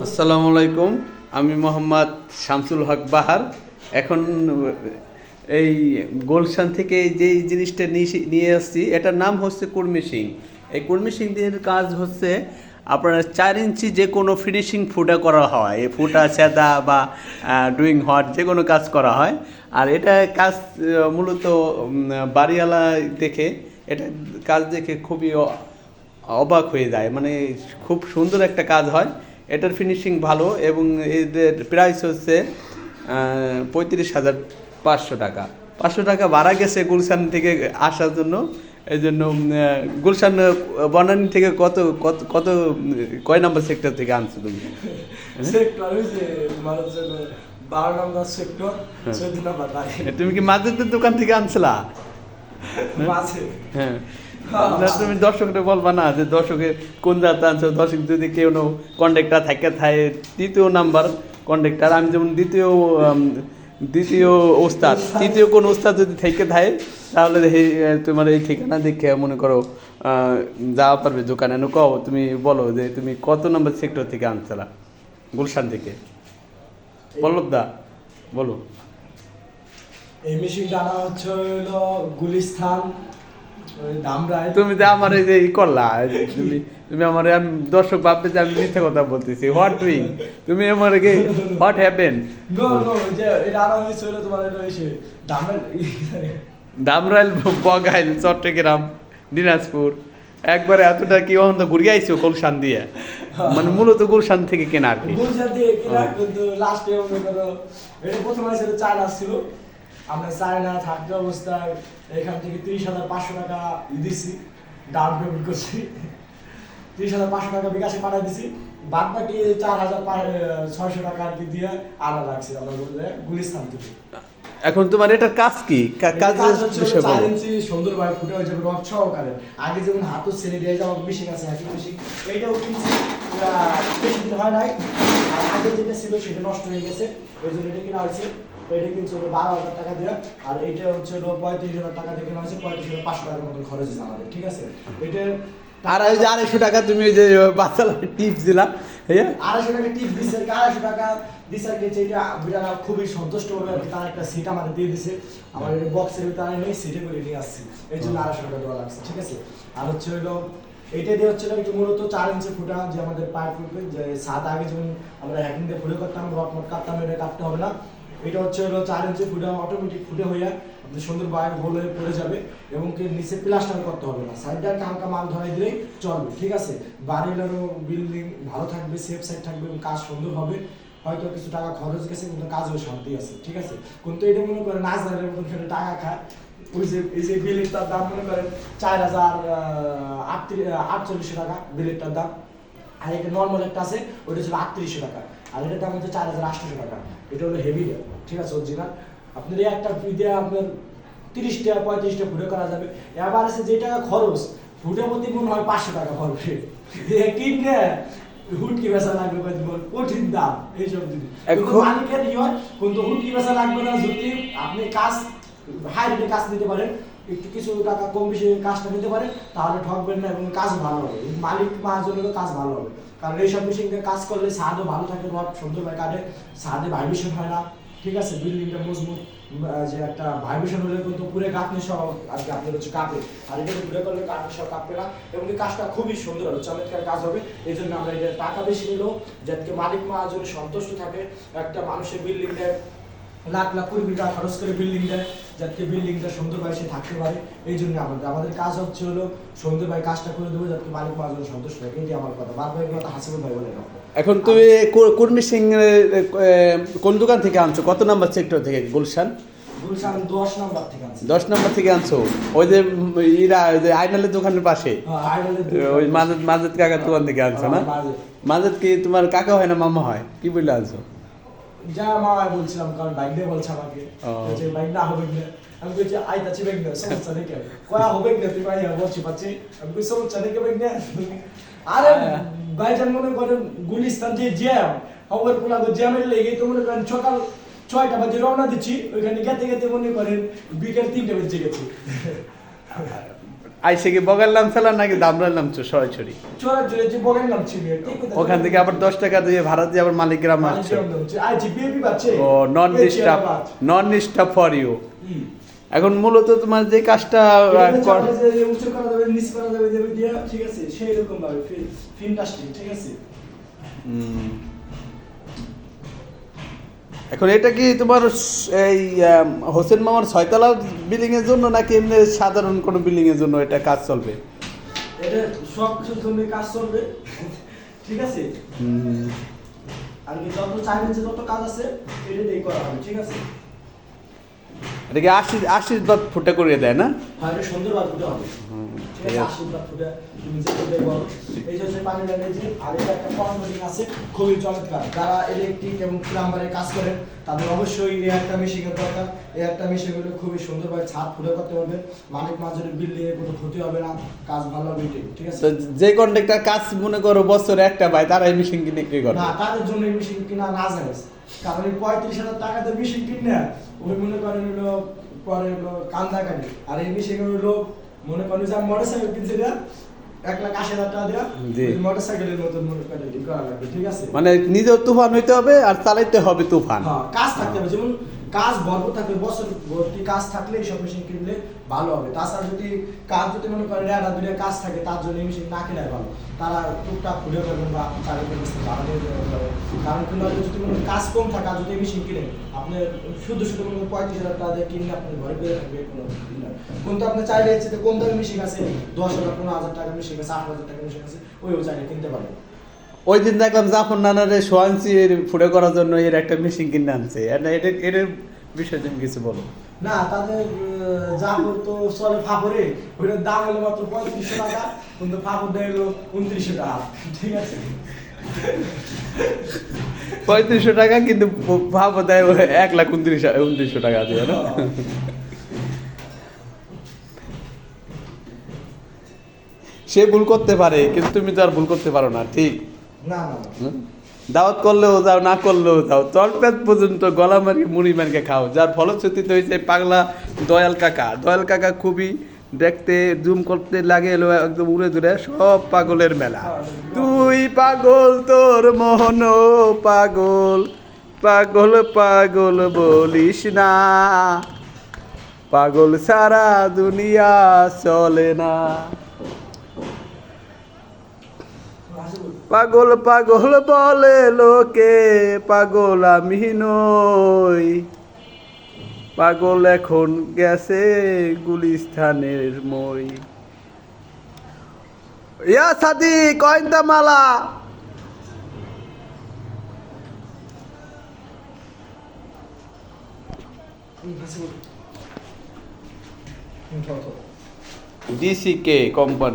আসসালামু আলাইকুম। আমি মোহাম্মদ শামসুল হক বাহার। এখন এই গোলশান থেকে যে জিনিসটা নিয়ে- আসছি, এটার নাম হচ্ছে কুর্মি সিং এই কুর্মি সিং এর কাজ হচ্ছে আপনার চার ইঞ্চি যে কোনো ফিনিশিং ফুটা করা হয়, এই ফুটা, সেদা বা ডুইং হট যে কোনো কাজ করা হয়। আর এটা কাজ মূলত বাড়িওয়ালা দেখে, এটা কাজ দেখে খুবই অবাক হয়ে যায়। মানে খুব সুন্দর একটা কাজ হয়। এটার ফিনিশিং ভালো এবং এদের প্রাইস হচ্ছে পঁয়ত্রিশ হাজার পাঁচশো টাকা। পাঁচশো টাকা ভাড়া গেছে গুলশান থেকে আসার জন্য। এই জন্য গুলশান বনানী থেকে কত কত কত কয় নম্বর সেক্টর থেকে আনছো তুমি? নম্বর বাড়ি তুমি কি মাঝের দোকান থেকে আনছিলা? হ্যাঁ। না, তুমি দর্শককে বলবা না যে দর্শকে কোন জাত আনছো? দর্শক যদি কেউ কন্ডাক্টার থাকে থাকে তৃতীয় নাম্বার কন্ডাক্টার আমি যেমন দ্বিতীয় দ্বিতীয় ওস্তাদ। তৃতীয় কোন ওস্তাদ যদি থেকে থাকে তাহলে তোমার এই ঠিকানা দেখে মনে করো যাওয়া পারবে দোকানে। নো কও তুমি বলো যে তুমি কত নম্বর সেক্টর থেকে আনছিলা? গুলশান থেকে। পল্লব দা বলো। এই মেশিনটা আনা হচ্ছে হলো গুলিস্থান তুমি তো আমার এই যে করলা তুমি তুমি আমার দর্শক ভাববে যে আমি মিথ্যে কথা বলতেছি। হোয়াট ডুইং তুমি আমার হোয়াট হ্যাপেন দামরাইল বগাইল চট্টগ্রাম দিনাজপুর। একবারে এতটা কি অন্ত ঘুরিয়ে আইছো গুলশান দিয়ে? মানে মূলত গুলশান থেকে কেনা আর কি। গুলশান দিয়ে কিনা কিন্তু লাস্টে মনে করো এটা প্রথম আসলে চায়না আসছিল আমরা চাই না থাকতে অবস্থায় এখান থেকে তিরিশ হাজার পাঁচশো টাকা দিছি ডাউন পেমেন্ট করছি। ত্রিশ হাজার পাঁচশো টাকা বিকাশে পাঠিয়ে দিছি। বাদ বাকি চার হাজার ছয়শো টাকা আর কি দিয়ে আলাদা রাখছি আমরা বললে গুলিস্তান থেকে। এখন তোমার এটার কাজ কি? কা- কাজের বিষয় বলো। সুন্দরভাবে ফুটে হয়ে যাবে সহকারে। আগে যেমন হাতও ছেড়ে দিয়ে যাওয়া মেশিন আছে একই মেশিন এইটাও কিনছি। বেশি দিন হয় নাই। আগে যেটা ছিল সেটা নষ্ট হয়ে গেছে। ওই জন্য এটা কিনা হয়েছে। এটা কিনছে হলো বারো হাজার টাকা দিয়ে। আর এটা হচ্ছে হলো পঁয়ত্রিশ হাজার টাকা দিয়ে কেনা হয়েছে। পঁয়ত্রিশ হাজার পাঁচশো টাকার মতন খরচ হয়েছে আমাদের ঠিক আছে? এটা আর ওই যে আড়াইশো টাকা তুমি ওই যে বাচ্চা টিপস দিলা হ্যাঁ? আড়াইশো টাকা টিপ দিচ্ছে আড়াইশো টাকা আর কি যেটা বিড়ালা খুবই সন্তুষ্ট হবে আর তার একটা সিট আমাদের দিয়ে দিছে। আমার এটা বক্সের ভিতরে আমি সিটে করে নিয়ে আসছি। এই জন্য আড়াইশো টাকা দেওয়া লাগছে, ঠিক আছে? আর হচ্ছে হলো এটা দিয়ে হচ্ছে একটু মূলত চার ইঞ্চি ফুটা যে আমাদের পাইপ ফুটবে, যে সাদা আগে যেমন আমরা হ্যাকিং দিয়ে ফুটে করতাম রক মট কাটতাম, এটা কাটতে হবে না। এটা হচ্ছে হলো চার ইঞ্চি ফুটা অটোমেটিক ফুটে হয়ে আপনি সুন্দর বাইরে গোল হয়ে পড়ে যাবে এবং কি নিচে প্লাস্টার করতে হবে না। সাইডটা হালকা মাল ধরাই দিলেই চলবে, ঠিক আছে? বাড়িগুলোরও বিল্ডিং ভালো থাকবে সেফ সাইড থাকবে এবং কাজ সুন্দর হবে। হয়তো কিছু টাকা খরচ গেছে, কিন্তু কাজও শান্তি আছে, ঠিক আছে? কিন্তু এটা মনে করেন নাজদারের মতন খেলে টাকা খায়। ওই যে, এই যে বিলেটটার দাম মনে করেন চার হাজার আটচল্লিশশো টাকা বিলেটটার দাম। আর এটা নর্মাল একটা আছে, ওইটা ছিল আটত্রিশশো টাকা। আর এটার দাম হচ্ছে চার হাজার আটশোশো টাকা। এটা হলো হেভি ঠিক আছে অরিজিনাল আপনার এই একটা দিয়ে আপনার তিরিশটা, পঁয়ত্রিশটা ফুটে করা যাবে। এবার আছে যে টাকা খরচ ফুটে প্রতি মনে হয় পাঁচশো টাকা পড়বে কিনে হুটকি বেচা লাগবে কঠিন দাম এইসব জিনিস। মালিকের ই হয়? কিন্তু হুটকি বেচা লাগবে না যদি আপনি কাজ হাই রেটে কাজ নিতে পারেন একটু কিছু টাকা কম বেশি কাজটা নিতে পারেন তাহলে ঠকবেন না এবং কাজ ভালো হবে। মালিক মহাজনেরও কাজ ভালো হবে। কারণ এইসব মেশিন দিয়ে কাজ করলে ছাদও ভালো থাকে রড সুন্দরভাবে কাটে ছাদে ভাইব্রেশন হয় না। ঠিক আছে বিল্ডিংটা মজবুত যে একটা ভাইব্রেশন হলে কিন্তু পুরো কাঁপনি সহ আর কি আপনার হচ্ছে কাঁপে। আর এটা ঘুরে করলে কাঁপনি সহ কাঁপবে না এবং এই কাজটা খুবই সুন্দর হবে চমৎকার কাজ হবে। এই জন্য আমরা এটা টাকা বেশি নিলেও যাতে মালিক মা মহাজনে সন্তুষ্ট থাকে, একটা মানুষের বিল্ডিং দেয় লাখ লাখ কোটি কোটি টাকা খরচ করে বিল্ডিং দেয় যাতে বিল্ডিংটা সুন্দরভাবে সে থাকতে পারে। এই জন্য আমাদের আমাদের কাজ হচ্ছে হলো সুন্দরভাবে কাজটা করে দেবো যাতে মালিক মহাজন সন্তুষ্ট থাকে। এটাই আমার কথা। বারবার কথা হাসিবুল ভাই বলে রাখো। এখন তুমি কুর্মি সিং কোন দোকান থেকে আনছো? কত নাম্বার সেক্টর থেকে? গুলশান? দশ নম্বর থেকে আনছি। ওই যে ইরা ওই যে আইনালের দোকানের পাশে? হ্যাঁ। ওই মাজেদ মাজেদ কাকার দোকান থেকে আনছো না? হ্যাঁ। মাজেদ। কি তোমার কাকা হয় না মামা হয়? কি বললে আনছো? যা মামায় বলছিলাম কারণ বাইক বলছে আমাকে যে বাইক না হবে না আমি বলছি আইতাছি বাইক না সমস্যা নেই কেন? কয়া হবে না তুই ভাই বলছি পাচ্ছি। আমি বলছি সমস্যা নেই বাইক না আরে ভাইজান মনে করেন গুলিস্তান যে জ্যাম খবর পোলা তো জ্যামের লেগে তো মনে করেন সকাল ছয়টা বাজে রওনা দিচ্ছি। ওইখানে গেতে গেতে মনে করেন বিকেল তিনটা বেজে গেছি। আইসে কি বগার নাম ফেলা নাকি দামরার নাম সরাসরি ওখান থেকে আবার দশ টাকা দিয়ে ভাড়া দিয়ে আবার মালিকের আমার আসছে। ও non disturb non disturb for you এখন মূলত তোমার যে কাজটা ঠিক আছে সেই রকম ভাবে ঠিক আছে। এখন এটা কি তোমার এই হোসেন মামার ছয়তলা বিল্ডিং এর জন্য নাকি এমনি সাধারণ কোনো বিল্ডিং এর জন্য এটা কাজ চলবে? এটা সব কিছুর জন্য কাজ চলবে। ঠিক আছে? আর কি যত চাইনিজ যত কাজ আছে এটা দিয়ে করা হবে ঠিক আছে? আশি ফুটে করিয়ে দেয় না? সুন্দরভাবে দিতে হবে। এই যে হচ্ছে পানি ল্যাঙ্গুয়েজ আর এটা একটা আছে খুবই চমৎকার। যারা ইলেকট্রিক এবং কাজ করেন তাদের অবশ্যই এই একটা মেশিনের দরকার। এই একটা মেশিন হলে খুবই সুন্দরভাবে ছাদ করতে বিল্ডিং এর কোনো ক্ষতি হবে না। কাজ ভালো হবে ঠিক আছে? তো যে কন্ট্রাক্টর কাজ মনে করো বছরে একটা পায় তারা এই মেশিন কিনে কি করে। না তাদের জন্য এই মেশিন কিনা না যায় কারণ এই পঁয়ত্রিশ হাজার টাকাতে মেশিন কিনে ওই মনে করেন হলো পরে হলো কান্দা কাটি আর এই মেশিন হলো মনে করেন যে মোটর সাইকেল কিনছে দেয়া এক লাখ আশি হাজার টাকা দিয়া। মোটর সাইকেলের মতন মনে করেন করা লাগবে ঠিক আছে? মানে নিজেও তুফান হইতে হবে আর চালাইতে হবে তুফান। হ্যাঁ কাজ থাকতে হবে। যেমন কাজ ভরপুর থাকবে বছর ভর্তি কাজ থাকলে এইসব মেশিন কিনলে ভালো হবে। তাছাড়া যদি কাজ যদি মনে করেন একটা দুটো কাজ থাকে, তার জন্য এই মেশিন না কেনাই ভালো। তারা টুকটাক খুলে করবেন বা বাড়ানো যাবে কারণ কিনলে যদি মনে কাজ কম থাকা যদি এই মেশিন কিনেন আপনি শুধু শুধু মনে পঁয়ত্রিশ হাজার টাকা দিয়ে কিনলে আপনি ঘরে বেড়ে থাকবে, কোনো নয়। কিন্তু আপনি চাইলে কোন দামের মেশিন আছে, দশ হাজার, পনেরো হাজার টাকা মেশিন আছে আট হাজার টাকা মেশিন আছে, ওইও চাইলে কিনতে পারেন। ওই দিন দেখলাম জাফর নানারে সোয়ানসি এর ফুটে করার জন্য এর একটা মেশিন কিনে আনছে। এটা বিষয়ে তুমি কিছু বলো। না তাদের যা করতো চলে ওইটার দাম হলো মাত্র পঁয়ত্রিশশো টাকা কিন্তু ফাপড় দেয় হলো উনত্রিশশো টাকা। ঠিক আছে? পঁয়ত্রিশশো টাকা কিন্তু ভাবো দেয় এক লাখ উনত্রিশ উনত্রিশশো টাকা দিয়ে না? সে ভুল করতে পারে কিন্তু তুমি তো আর ভুল করতে পারো না ঠিক? দাওয়াত করলেও যাও, না করলেও যাও। তলপেট পর্যন্ত গলা মারি মুড়ি মারিকে খাও। যার ফলশ্রুতিতে হয়েছে পাগলা দয়াল কাকা। দয়াল কাকা খুবই দেখতে, জুম করতে লাগে, এলো একদম উড়ে দূরে সব পাগলের মেলা। তুই পাগল, তোর মোহন পাগল। পাগল পাগল বলিস না। পাগল সারা দুনিয়া চলে না। পাগল পাগল বলে লোকে পাগল আমি নই। পাগল এখন গেছে গুলিস্থানের মই। ইয়া সাদি কয়েনটা মালা। ডিসি কে কোম্পানি